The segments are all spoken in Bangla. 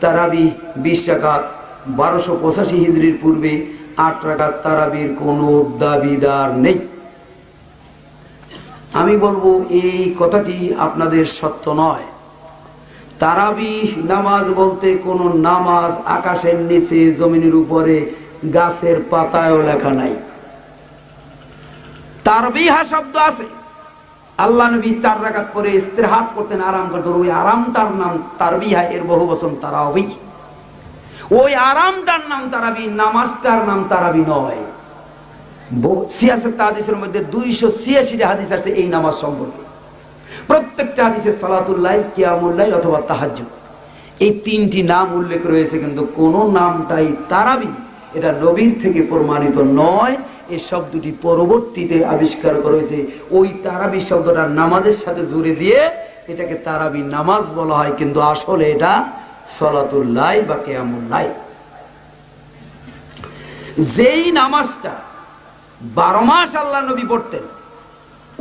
তারাবি বিশ বারোশো পঁচাশি হিজড়ির পূর্বে আট তারাবির কোনো দাবিদার নেই। আমি বলব, এই কথাটি আপনাদের সত্য নয়। তারাবি নামাজ বলতে কোন নামাজ আকাশের নিচে জমিনের উপরে গাছের পাতায়ও লেখা নাই। তারবিহা শব্দ আছে। আল্লাহ নবী চার রাকাত পরে ইস্তেহাত করতেন আরাম করতেন। ওই আরামটার নাম তারবিহা, এর বহু বচন তারাবি। ওই আরামটার নাম তারাবি, নামাজটার নাম তারাবি নয়। হাদিসের মধ্যে দুইশো হাদিস আছে এই নামাজ সম্পর্কে। প্রত্যেকটা কিয়ামুল্লাহ অথবা তাহাজ এই তিনটি নাম উল্লেখ রয়েছে, কিন্তু কোন নামটাই তারাবি, এটা নবীর থেকে প্রমাণিত নয়। এই শব্দটি পরবর্তীতে আবিষ্কার করা হয়েছে। ওই তারাবি শব্দটা নামাজের সাথে জুড়ে দিয়ে এটাকে তারাবি নামাজ বলা হয়, কিন্তু আসলে এটা সলাতুল্লাহ বা কেয়ামুল্লাহ। যেই নামাজটা বারো মাস আল্লাহ নবী পড়তেন,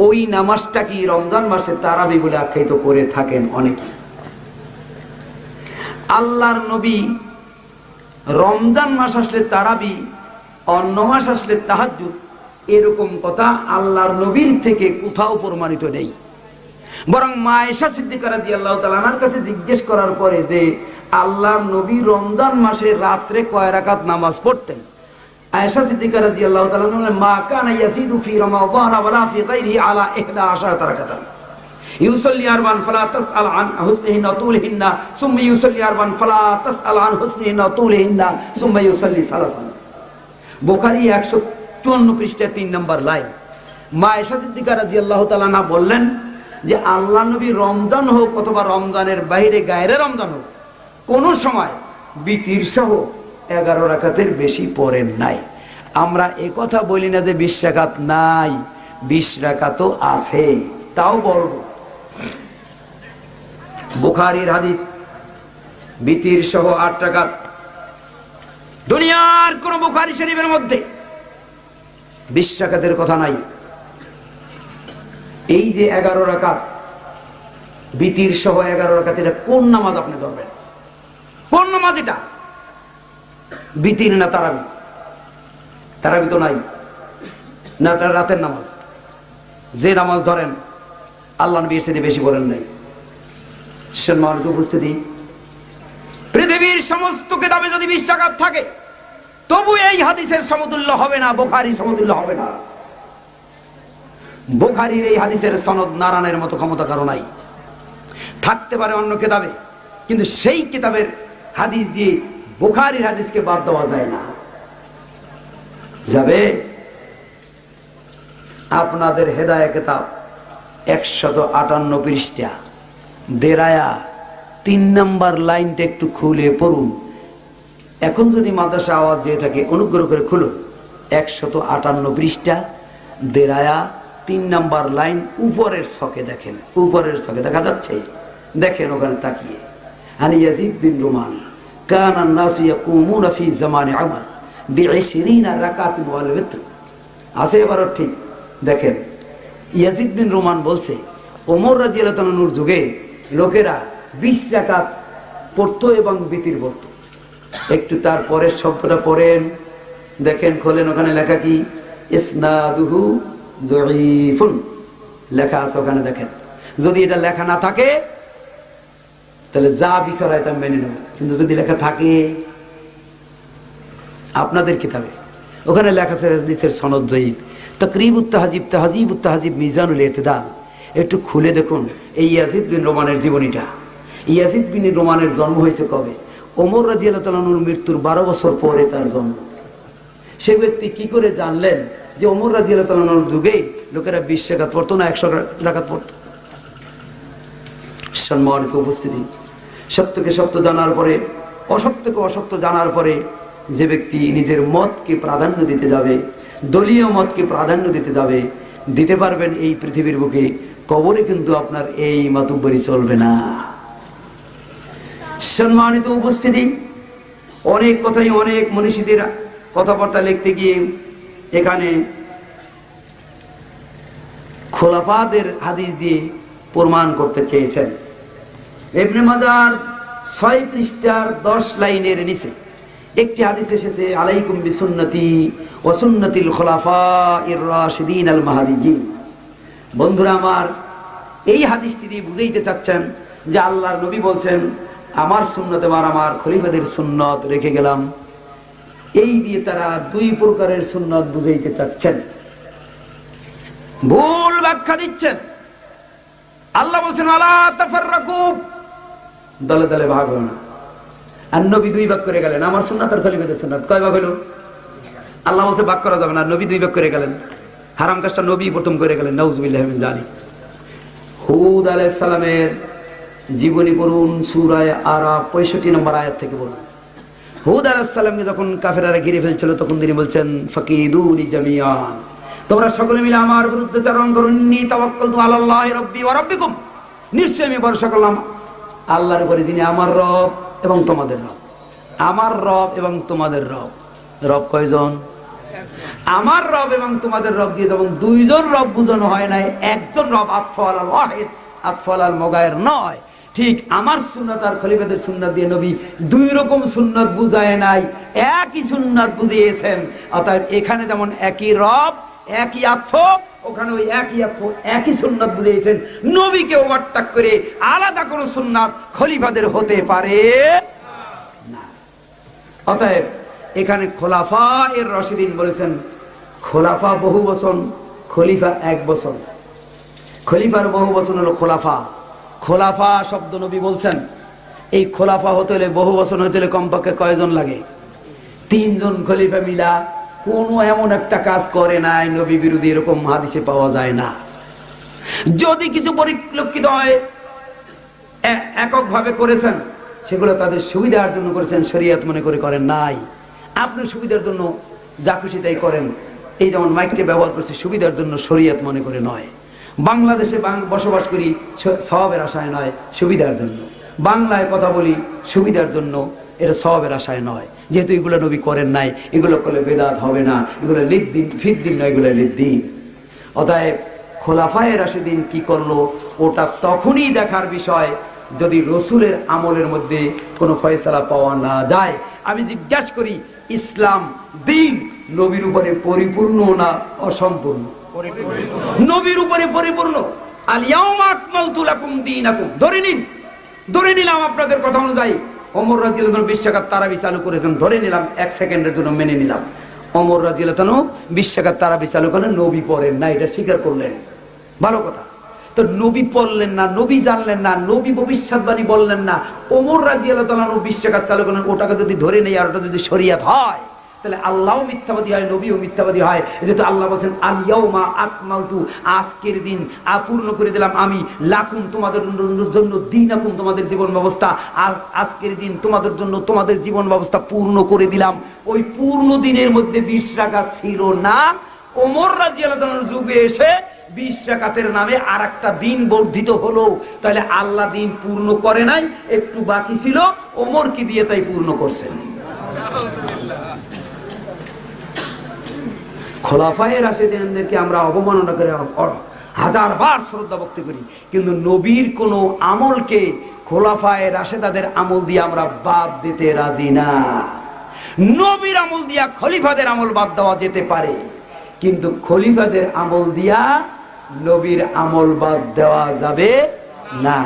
ওই নামাজটা কি রমজান মাসে তারাবি বলে আখ্যায়িত করে থাকেন অনেকে। আল্লাহর নবী রমজান মাস আসলে তারাবি অন্য মাস আসলে তাহাজুদ এরকম কথা আল্লাহর নবীর থেকে কোথাও প্রমাণিত নেই। বরং মা এসা সিদ্দিকারা দিয়ে আল্লাহ তালার কাছে জিজ্ঞেস করার পরে যে, আল্লাহর নবী রমজান মাসে রাত্রে কয় রাকাত নামাজ পড়তেন? আয়েশা সিদ্দিকা রাদিয়াল্লাহু তাআলা বলেন, মা কানা ইয়াসিদু ফি রমাদান ওয়ালা ফি গায়রিহি আলা 11 রাকাতান। ইউসাল্লি আরবান ফালা তাসআল আন হুসনিহিন্না তুলহিন্না, সুম্মা ইউসাল্লি আরবান ফালা তাসআল আন হুসনিহিন্না তুলহিন্না, সুম্মা ইউসাল্লি সালাসান। বুখারী 154 পৃষ্ঠা 3 নম্বর লাইন। মা আয়েশা সিদ্দিকা রাদিয়াল্লাহু তাআলা না বললেন যে, আল্লাহ নবী রমজান হোক অথবা রমজানের বাইরে গায়রে রমজান হোক, কোন সময় বিতির সহ এগারো রাখাতের বেশি পড়েন নাই। আমরা কথা বলি না যে বিশ রাখাত নাই, বিশ রাখাতও আছে, তাও বলব। বুখারির হাদিস, বিতির সহ আট রাখাত দুনিয়ার কোন বুখারি শরীফের মধ্যে বিশ রাখাতের কথা নাই। এই যে এগারো রাখাত বিতির সহ এগারো রাখাত এটা কোন নামাজ আপনি ধরবেন? কোন নামাজ এটা? বিতির না তারাবি? তারাবি তো নাই। না তার রাতের নামাজ। যে নামাজ ধরেন, আল্লাহ নবী এসে বেশি বলেন নাই। সম্মানিত উপস্থিতি পৃথিবীর সমস্ত কিতাবে যদি বিশ্বাঘাত থাকে, তবু এই হাদিসের সমতুল্য হবে না, বোখারি সমতুল্য হবে না। বোখারির এই হাদিসের সনদ নারায়ণের মতো ক্ষমতা কারও নাই। থাকতে পারে অন্য কিতাবে, কিন্তু সেই কিতাবের হাদিস দিয়ে বুখারির হাদিসকে বাদ দেওয়া যায় না। যাবে? আপনাদের হেদায় কেতাব একশত আটান্ন পৃষ্ঠা, দেরায়া তিন নাম্বার লাইনটা একটু খুলে পড়ুন। এখন যদি মাদ্রাসা আওয়াজ দিয়ে থাকে, অনুগ্রহ করে খুলুন একশত আটান্ন পৃষ্ঠা দেরায়া তিন নাম্বার লাইন উপরের ছকে দেখেন। উপরের ছকে দেখা যাচ্ছে? দেখেন ওখানে তাকিয়ে। হানি ইয়াজিদ বিন রুমান, কান নাসু ইয়াকুমুনা ফি জামানি ওয়াল আছে এবারও ঠিক। দেখেন, ইয়াজিদ বিন রুমান বলছে, ওমর রাজিয়াল্লাহু তাআলার যুগে লোকেরা বিশ রাকাত পড়তো এবং বিতির পড়তো। একটু তার পরের শব্দটা পড়েন। দেখেন, খোলেন, ওখানে লেখা কি? লেখা আছে ওখানে, দেখেন। যদি এটা লেখা না থাকে, তাহলে যা তা মেনে নেব কিন্তু যদি লেখা থাকে, আপনাদের কিতাবে। ওখানে লেখা দিচ্ছে সনদ জয়ীব তকরিব উত্তাহাজিব তাহাজিব মিজানুল এতেদাল একটু খুলে দেখুন, এই ইয়াজিদ বিন রোমানের জীবনীটা। ইয়াজিদ বিন রোমানের জন্ম হয়েছে কবে? ওমর রাজি আল্লাহর মৃত্যুর বারো বছর পরে তার জন্ম। সে ব্যক্তি কি করে জানলেন যে ওমর রাজি আল্লাহর যুগে লোকেরা বিশ টাকাত পড়তো না একশো টাকাত পড়তো? সম্মানিত উপস্থিতি, সত্যকে সত্য জানার পরে, অসত্যকে অসত্য জানার পরে যে ব্যক্তি নিজের মতকে প্রাধান্য দিতে যাবে, দলীয় মতকে প্রাধান্য দিতে যাবে, দিতে পারবেন এই পৃথিবীর বুকে, কবরে কিন্তু আপনার এই মাতুব্বরি চলবে না। সম্মানিত উপস্থিতি। অনেক কথাই অনেক মনীষীদের কথাবার্তা লিখতে গিয়ে এখানে খোলাফাদের হাদিস দিয়ে প্রমাণ করতে চেয়েছেন। ইবনে মাজার ছয় পৃষ্ঠার দশ লাইনের নিচে একটি হাদিস এসেছে, আলাইকুম বিসুন্নতি ও সুন্নতিল খোলাফা ইর রাশিদিন আল মাহাদিজিন বন্ধুরা আমার, এই হাদিসটি দিয়ে বুঝাইতে চাচ্ছেন যে আল্লাহর নবী বলছেন আমার সুন্নত এবার আমার খলিফাদের সুন্নত রেখে গেলাম। এই দিয়ে তারা দুই প্রকারের সুন্নত বুঝাইতে চাচ্ছেন। ভুল ব্যাখ্যা দিচ্ছেন। আল্লাহ বলছেন দলে দলে ভাগ হলো না। আর নবী দুই ভাগ করে গেলেন। আমার সুন্নাত আর খলিফাদের সুন্নাত। কয় ভাগ হলো? আল্লাহ বলছে, ভাগ করা যাবে না। নবী দুই ভাগ করে গেলেন। হারাম কাজটা নবী প্রথম করে গেলেন। নওজুবিল্লাহ মিন জালিক হুদ আলাইহিস সালামের জীবনী পড়ুন, সূরায়ে আরাফ 65 নম্বর আয়াত থেকে বলুন হুদ আলাইহিস সালামকে যখন কাফেররা ঘিরে ফেলছিল, তখন তিনি বলছেন, ফাকিদুনি জামিয়ান। তোমরা সকলে মিলে আমার বিরুদ্ধে চারণ করুন, নি তাওয়াক্কালতু আলাল্লাহি রাব্বি ওয়া রাব্বিকুম। নিশ্চয়ই আমি ভরসা করলাম। আল্লাহর উপরে যিনি আমার রব এবং তোমাদের রব। আমার রব এবং তোমাদের রব। রব কয়জন? আমার রব এবং তোমাদের রব দিয়ে যেমন দুইজন রব বুঝানো হয় নাই, একজন রব আতফাল আল ওয়াহিদ আতফাল আল মোগায়ের নয়। ঠিক আমার সুন্নাত আর খলিফাদের সুন্নাত দিয়ে নবী দুই রকম সুন্নাত বুঝায় নাই, একই সুন্নাত বুঝিয়েছেন। অর্থাৎ এখানে যেমন একই রব, একই আত্ম, ওখানে ওই একই আত্ম, একই সুন্নাত বুঝিয়েছেন। নবীকে ওভারটাক করে আলাদা কোন সুন্নাত খলিফাদের হতে পারে অতএব এখানে খোলাফা এর রশিদিন বলেছেন, খোলাফা বহু বচন, খলিফা এক বচন। খলিফার বহু বচন হলো খোলাফা। খোলাফা শব্দ নবী বলছেন। এই খোলাফা হতে হলে বহু বচন হতে হলে কমপক্ষে কয়জন লাগে? তিনজন খলিফা মিলা কোন এমন একটা কাজ করে নাই, নবী বিরোধী এরকম হাদিসে পাওয়া যায় না। যদি কিছু পরিলক্ষিত হয় এককভাবে করেছেন, সেগুলো তাদের সুবিধার জন্য করেছেন, শরীয়ত মনে করে করেন নাই। আপনার সুবিধার জন্য যা খুশি তাই করেন। এই যেমন মাইকটি ব্যবহার করছে, সুবিধার জন্য শরীয়ত মনে করে নয়। বাংলাদেশে বসবাস করি স- সওয়াবের আশায় নয়, সুবিধার জন্য। বাংলায় কথা বলি, সুবিধার জন্য এটা সওয়াবের আশায় নয়। যেহেতু এগুলো নবী করেন নাই, এগুলো করলে বেদাত হবে না, এগুলো লিদ্দিন ফিদ্দিন নয়, এগুলো লিদ্দিন অতএব খোলাফায় রাশিদিন কি করল? ওটা তখনই দেখার বিষয় যদি রসুলের আমলের মধ্যে কোনো ফয়সালা পাওয়া না যায়। আমি জিজ্ঞাসা করি, ইসলাম দিন নবীর উপরে পরিপূর্ণ না অসম্পূর্ণ? নবীর উপরে পরিপূর্ণ। ধরে নিন, ধরে নিলাম আপনাদের কথা অনুযায়ী অমর বিশ্বকাপ তারাবি চালু করেছেন, ধরে নিলাম, এক সেকেন্ডের জন্য মেনে নিলাম। অমর বিশ্বকাপ তারাবি চালু নবী পড়েন না, এটা স্বীকার করলেন। ভালো কথা। তো নবী পড়লেন না, নবী জানলেন না, নবী ভবিষ্যৎবাণী বললেন না, ওমর রাজি আল্লাহ বিশ্বকাপ চালু করলেন ওটাকে যদি ধরে নেই আর ওটা যদি শরিয়াত হয়। তাহলে আল্লাহ মিথ্যাবাদী হয়, নবীও মিথ্যাবাদী হয়। যেহেতু আল্লাহ বলছেন আলিয়াউমা আকমালতু আজকের দিন আপূর্ণ করে দিলাম আমি। তোমাদের জন্য দিন তোমাদের জীবন ব্যবস্থা। আজকের দিন তোমাদের জন্য তোমাদের জীবন ব্যবস্থা পূর্ণ করে দিলাম। ওই পূর্ণ দিনের মধ্যে বিশ ছিল না। ওমর রাজি যুগে এসে বিশ রাকাতের নামে আর একটা দিন বর্ধিত হলো। তাহলে আল্লাহ দিন পূর্ণ করে নাই, একটু বাকি ছিল। ওমর কি দিয়ে তাই পূর্ণ করছেন? খোলাফায়ের রাশেদিনদেরকে আমরা অবমাননা করে অ- হাজার বার শ্রদ্ধা ভক্তি করি। কিন্তু নবীর কোন আমলকে খোলাফায় রাশেদাদের আমল দিয়ে আমরা বাদ দিতে রাজি না। নবীর আমল দিয়া খলিফাদের আমল বাদ দেওয়া যেতে পারে। কিন্তু খলিফাদের আমল দিয়া নবীর আমল বাদ দেওয়া যাবে না।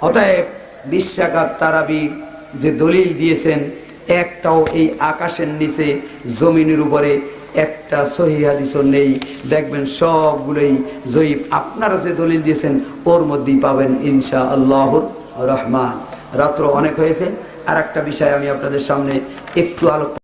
অতএব বিশ্বাকাত তারাবির যে দলিল দিয়েছেন, একটাও এই আকাশের নিচে জমিনের উপরে একটা সহি হাদিসও নেই। দেখবেন সবগুলোই জয়ীব আপনারা যে দলিল দিয়েছেন, ওর মধ্যেই পাবেন ইনশা আল্লাহর রহমান। রাত্র অনেক হয়েছে। আর একটা বিষয় আমি আপনাদের সামনে একটু আলোক